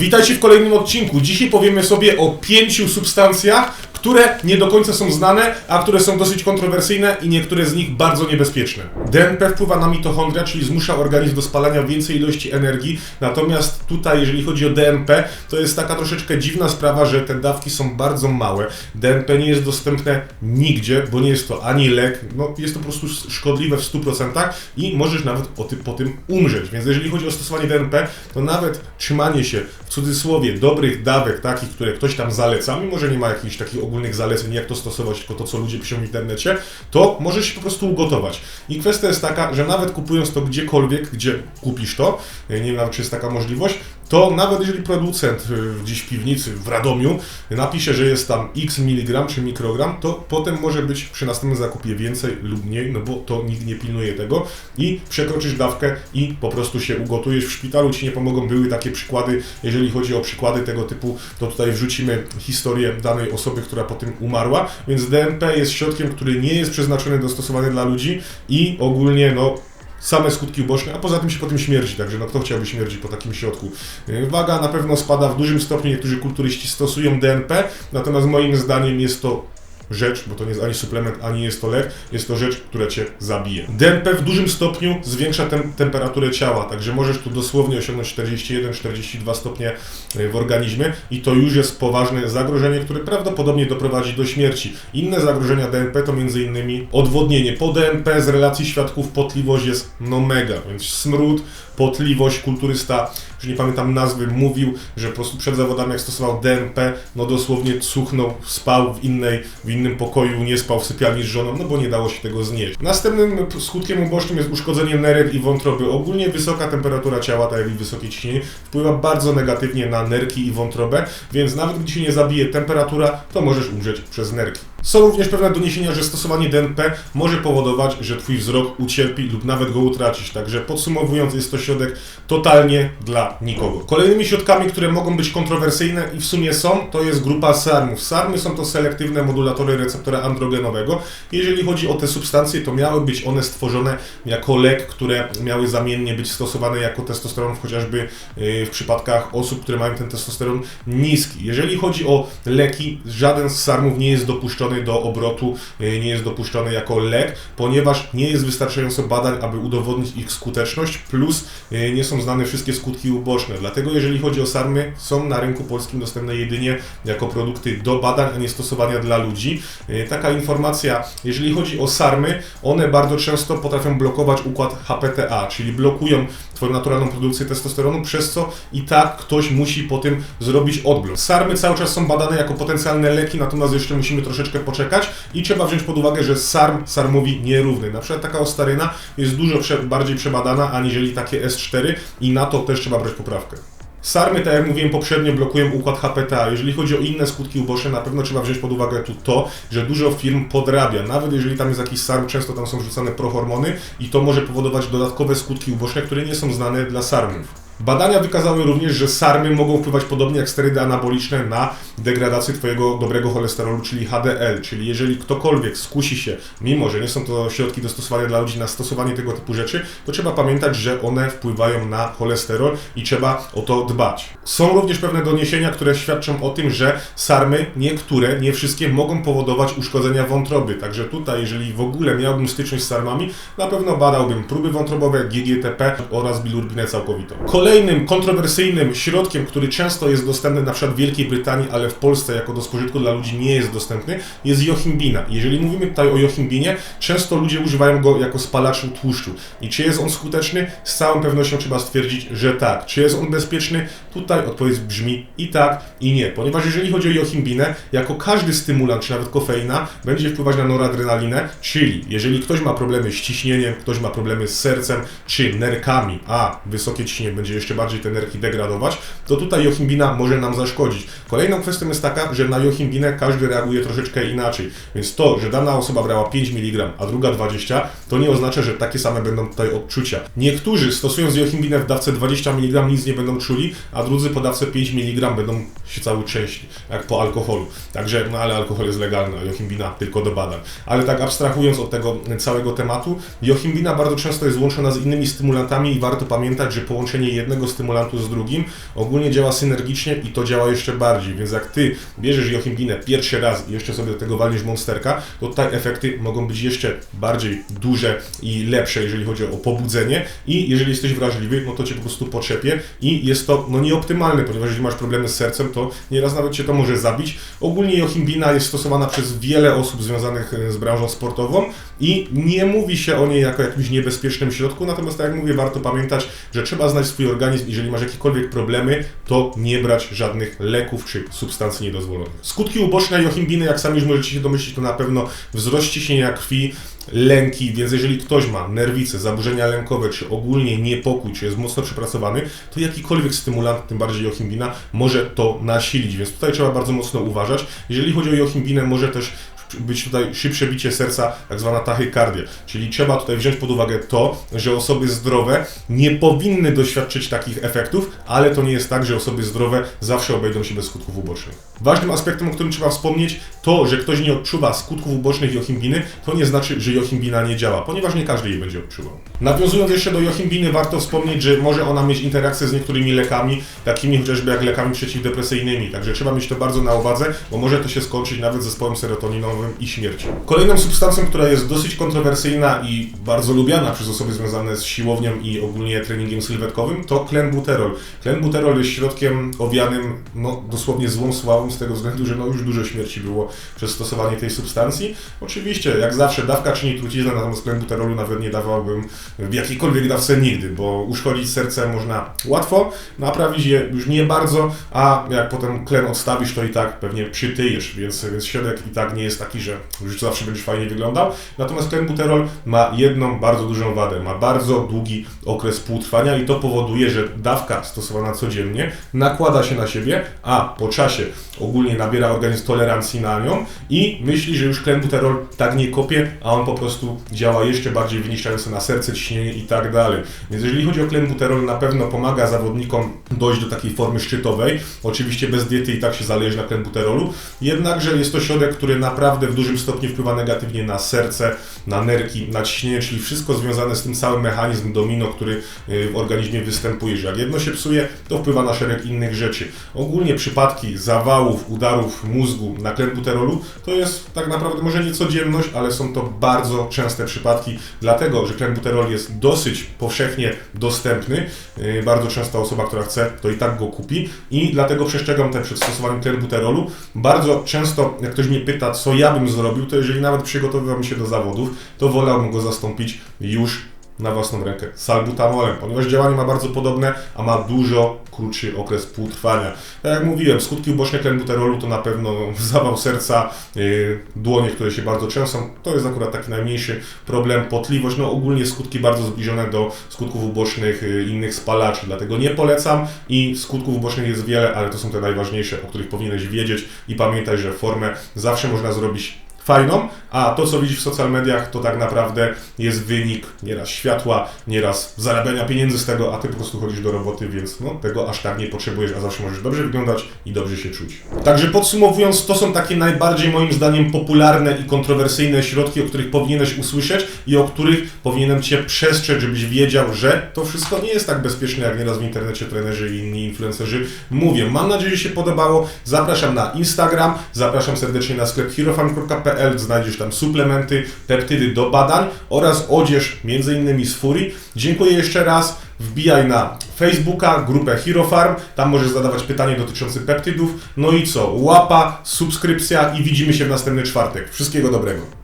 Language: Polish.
Witajcie w kolejnym odcinku. Dzisiaj powiemy sobie o pięciu substancjach, które nie do końca są znane, a które są dosyć kontrowersyjne i niektóre z nich bardzo niebezpieczne. DNP wpływa na mitochondria, czyli zmusza organizm do spalania więcej ilości energii, natomiast tutaj, jeżeli chodzi o DNP, to jest taka troszeczkę dziwna sprawa, że te dawki są bardzo małe. DNP nie jest dostępne nigdzie, bo nie jest to ani lek, no jest to po prostu szkodliwe w 100% i możesz nawet po, ty, po tym umrzeć. Więc jeżeli chodzi o stosowanie DNP, to nawet trzymanie się w cudzysłowie dobrych dawek, takich, które ktoś tam zaleca, mimo że nie ma jakichś takich ogólnych zaleceń, jak to stosować, tylko to, co ludzie piszą w internecie, to możesz się po prostu ugotować. I kwestia jest taka, że nawet kupując to gdziekolwiek, gdzie kupisz to, nie wiem czy jest taka możliwość, to nawet jeżeli producent y, gdzieś w piwnicy w Radomiu napisze, że jest tam x miligram czy mikrogram, to potem może być przy następnym zakupie więcej lub mniej, no bo to nikt nie pilnuje tego i przekroczysz dawkę i po prostu się ugotujesz. W szpitalu ci nie pomogą. Były takie przykłady, jeżeli chodzi o przykłady tego typu, to tutaj wrzucimy historię danej osoby, która po tym umarła, więc DNP jest środkiem, który nie jest przeznaczony do stosowania dla ludzi i ogólnie no same skutki uboczne, a poza tym się po tym śmierdzi, także no kto chciałby śmierdzić po takim środku. Yy, Waga na pewno spada w dużym stopniu, niektórzy kulturyści stosują DNP, natomiast moim zdaniem jest to rzecz, bo to nie jest ani suplement, ani jest to lek, jest to rzecz, która cię zabije. DNP w dużym stopniu zwiększa tem temperaturę ciała, także możesz tu dosłownie osiągnąć 41-42 stopnie yy, w organizmie i to już jest poważne zagrożenie, które prawdopodobnie doprowadzi do śmierci. Inne zagrożenia DNP to m.in. odwodnienie. Po DNP z relacji świadków potliwość jest no mega, więc smród, potliwość, kulturysta, już nie pamiętam nazwy, mówił, że po prostu przed zawodami jak stosował DNP, no dosłownie cuchnął, spał w innej, w innym pokoju, nie spał w sypialni z żoną, no bo nie dało się tego znieść. Następnym skutkiem ubocznym jest uszkodzenie nerek i wątroby. Ogólnie wysoka temperatura ciała, tak jak i wysokie ciśnienie, wpływa bardzo negatywnie na nerki i wątrobę, więc nawet gdy się nie zabije temperatura, to możesz umrzeć przez nerki. Są również pewne doniesienia, że stosowanie DNP może powodować, że Twój wzrok ucierpi lub nawet go utracisz. Także podsumowując, jest to środek totalnie dla nikogo. Kolejnymi środkami, które mogą być kontrowersyjne i w sumie są, to jest grupa SARMów. SARMy są to selektywne modulatory receptora androgenowego. Jeżeli chodzi o te substancje, to miały być one stworzone jako lek, które miały zamiennie być stosowane jako testosteron, chociażby yy, w przypadkach osób, które mają ten testosteron niski. Jeżeli chodzi o leki, żaden z SARMów nie jest dopuszczony do obrotu, yy, nie jest dopuszczony jako lek, ponieważ nie jest wystarczająco badań, aby udowodnić ich skuteczność, plus yy, nie są znane wszystkie skutki uboczne. Dlatego jeżeli chodzi o SARMy, są na rynku polskim dostępne jedynie jako produkty do badań, a nie stosowania dla ludzi. Yy, Taka informacja, jeżeli chodzi o SARMy, one bardzo często potrafią blokować układ HPTA, czyli blokują Twoją naturalną produkcję testosteronu, przez co i tak ktoś musi po tym zrobić odblok. SARMy cały czas są badane jako potencjalne leki, natomiast jeszcze musimy troszeczkę poczekać i trzeba wziąć pod uwagę, że SARM SARMowi nierówny. Na przykład taka ostaryna jest dużo prze, bardziej przebadana aniżeli takie S4 i na to też trzeba brać poprawkę. SARMy, tak jak mówiłem poprzednio, blokują układ HPTA. Jeżeli chodzi o inne skutki uboczne, na pewno trzeba wziąć pod uwagę tu to, że dużo firm podrabia. Nawet jeżeli tam jest jakiś SARM, często tam są wrzucane prohormony i to może powodować dodatkowe skutki uboczne, które nie są znane dla SARMów. Badania wykazały również, że SARMy mogą wpływać podobnie jak sterydy anaboliczne na degradację Twojego dobrego cholesterolu, czyli HDL. Czyli jeżeli ktokolwiek skusi się, mimo że nie są to środki dostosowane dla ludzi, na stosowanie tego typu rzeczy, to trzeba pamiętać, że one wpływają na cholesterol i trzeba o to dbać. Są również pewne doniesienia, które świadczą o tym, że SARMy, niektóre, nie wszystkie, mogą powodować uszkodzenia wątroby. Także tutaj, jeżeli w ogóle miałbym styczność z SARMami, na pewno badałbym próby wątrobowe, GGTP oraz bilurbinę całkowitą. Kolejnym kontrowersyjnym środkiem, który często jest dostępny na przykład w Wielkiej Brytanii, ale w Polsce jako do spożytku dla ludzi nie jest dostępny, jest jochimbina. Jeżeli mówimy tutaj o jochimbinie, często ludzie używają go jako spalacz tłuszczu. I czy jest on skuteczny? Z całą pewnością trzeba stwierdzić, że tak. Czy jest on bezpieczny? Tutaj odpowiedź brzmi i tak, i nie. Ponieważ jeżeli chodzi o jochimbinę, jako każdy stymulant, czy nawet kofeina, będzie wpływać na noradrenalinę, czyli jeżeli ktoś ma problemy z ciśnieniem, ktoś ma problemy z sercem, czy nerkami, a wysokie ciśnienie będzie jeszcze bardziej te nerki degradować, to tutaj jochimbina może nam zaszkodzić. Kolejną kwestią jest taka, że na jochimbinę każdy reaguje troszeczkę inaczej. Więc to, że dana osoba brała 5 mg, a druga 20, to nie oznacza, że takie same będą tutaj odczucia. Niektórzy stosując jochimbinę w dawce 20 mg nic nie będą czuli, a drudzy po dawce 5 mg będą się cały trzęśli, jak po alkoholu. Także, no ale alkohol jest legalny, a jochimbina tylko do badań. Ale tak abstrahując od tego całego tematu, jochimbina bardzo często jest łączona z innymi stymulantami i warto pamiętać, że połączenie jednego stymulantu z drugim, ogólnie działa synergicznie i to działa jeszcze bardziej. Więc jak ty bierzesz Jochimbinę pierwszy raz i jeszcze sobie do tego walniesz monsterka, to tutaj efekty mogą być jeszcze bardziej duże i lepsze, jeżeli chodzi o pobudzenie i jeżeli jesteś wrażliwy, no to cię po prostu potrzepie i jest to no nieoptymalne, ponieważ jeżeli masz problemy z sercem, to nieraz nawet cię to może zabić. Ogólnie Jochimbina jest stosowana przez wiele osób związanych e, z branżą sportową i nie mówi się o niej jako jakimś niebezpiecznym środku, natomiast tak jak mówię, warto pamiętać, że trzeba znać swój organizm, jeżeli masz jakiekolwiek problemy, to nie brać żadnych leków czy substancji niedozwolonych. Skutki uboczne Jochimbiny, jak sami już możecie się domyślić, to na pewno wzrost ciśnienia krwi, lęki, więc jeżeli ktoś ma nerwice, zaburzenia lękowe, czy ogólnie niepokój, czy jest mocno przepracowany, to jakikolwiek stymulant, tym bardziej jochimbina, może to nasilić, więc tutaj trzeba bardzo mocno uważać. Jeżeli chodzi o jochimbinę, może też być tutaj szybsze bicie serca, tak zwana tachykardia. Czyli trzeba tutaj wziąć pod uwagę to, że osoby zdrowe nie powinny doświadczyć takich efektów, ale to nie jest tak, że osoby zdrowe zawsze obejdą się bez skutków ubocznych. Ważnym aspektem, o którym trzeba wspomnieć, to, że ktoś nie odczuwa skutków ubocznych jochimbiny, to nie znaczy, że jochimbina nie działa, ponieważ nie każdy jej będzie odczuwał. Nawiązując jeszcze do jochimbiny, warto wspomnieć, że może ona mieć interakcję z niektórymi lekami, takimi chociażby jak lekami przeciwdepresyjnymi, także trzeba mieć to bardzo na uwadze, bo może to się skończyć nawet zespołem serotoninowym i śmiercią. Kolejną substancją, która jest dosyć kontrowersyjna i bardzo lubiana przez osoby związane z siłownią i ogólnie treningiem sylwetkowym, to klenbuterol. Klenbuterol jest środkiem owianym no, dosłownie złą sławą z tego względu, że no, już dużo śmierci było przez stosowanie tej substancji. Oczywiście, jak zawsze, dawka czyni truciznę, natomiast klenbuterolu nawet nie dawałbym w jakiejkolwiek dawce nigdy, bo uszkodzić serce można łatwo, naprawić je już nie bardzo, a jak potem klen odstawisz, to i tak pewnie przytyjesz, więc, więc środek i tak nie jest taki, że już zawsze będziesz fajnie wyglądał. Natomiast klenbuterol ma jedną bardzo dużą wadę, ma bardzo długi okres półtrwania i to powoduje, że dawka stosowana codziennie nakłada się na siebie, a po czasie ogólnie nabiera organizm tolerancji na nią i myśli, że już klenbuterol tak nie kopie, a on po prostu działa jeszcze bardziej wyniszczająco na serce, ciśnienie i tak dalej. Więc jeżeli chodzi o klenbuterol, na pewno pomaga zawodnikom dojść do takiej formy szczytowej. Oczywiście bez diety i tak się zależy na klenbuterolu, jednakże jest to środek, który naprawdę w dużym stopniu wpływa negatywnie na serce, na nerki, na ciśnienie, czyli wszystko związane z tym całym mechanizm domino, który y, w organizmie występuje, że jak jedno się psuje, to wpływa na szereg innych rzeczy. Ogólnie przypadki zawałów, udarów mózgu na klenbuterolu to jest tak naprawdę może nie codzienność, ale są to bardzo częste przypadki, dlatego, że klenbuterol jest dosyć powszechnie dostępny. Y, Bardzo często osoba, która chce, to i tak go kupi i dlatego przestrzegam te przed stosowaniem klenbuterolu. Bardzo często, jak ktoś mnie pyta, co ja bym zrobił, to jeżeli nawet przygotowywałem się do zawodów, to wolałbym go zastąpić już na własną rękę. Salbutamolem, ponieważ działanie ma bardzo podobne, a ma dużo krótszy okres półtrwania. Tak jak mówiłem, skutki uboczne klenbuterolu to na pewno zawał serca, yy, dłonie, które się bardzo trzęsą, to jest akurat taki najmniejszy problem, potliwość, no ogólnie skutki bardzo zbliżone do skutków ubocznych yy, innych spalaczy, dlatego nie polecam i skutków ubocznych jest wiele, ale to są te najważniejsze, o których powinieneś wiedzieć i pamiętaj, że formę zawsze można zrobić fajną, a to, co widzisz w social mediach, to tak naprawdę jest wynik nieraz światła, nieraz zarabiania pieniędzy z tego, a ty po prostu chodzisz do roboty, więc no, tego aż tak nie potrzebujesz, a zawsze możesz dobrze wyglądać i dobrze się czuć. Także podsumowując, to są takie najbardziej moim zdaniem popularne i kontrowersyjne środki, o których powinieneś usłyszeć i o których powinienem Cię przestrzec, żebyś wiedział, że to wszystko nie jest tak bezpieczne, jak nieraz w internecie trenerzy i inni influencerzy mówią. Mam nadzieję, że się podobało. Zapraszam na Instagram, zapraszam serdecznie na sklep herofarm.pl, znajdziesz tam suplementy, peptydy do badań oraz odzież m.in. z Furii. Dziękuję jeszcze raz. Wbijaj na Facebooka, grupę HeroFarm, tam możesz zadawać pytanie dotyczące peptydów. No i co? Łapa, subskrypcja i widzimy się w następny czwartek. Wszystkiego dobrego.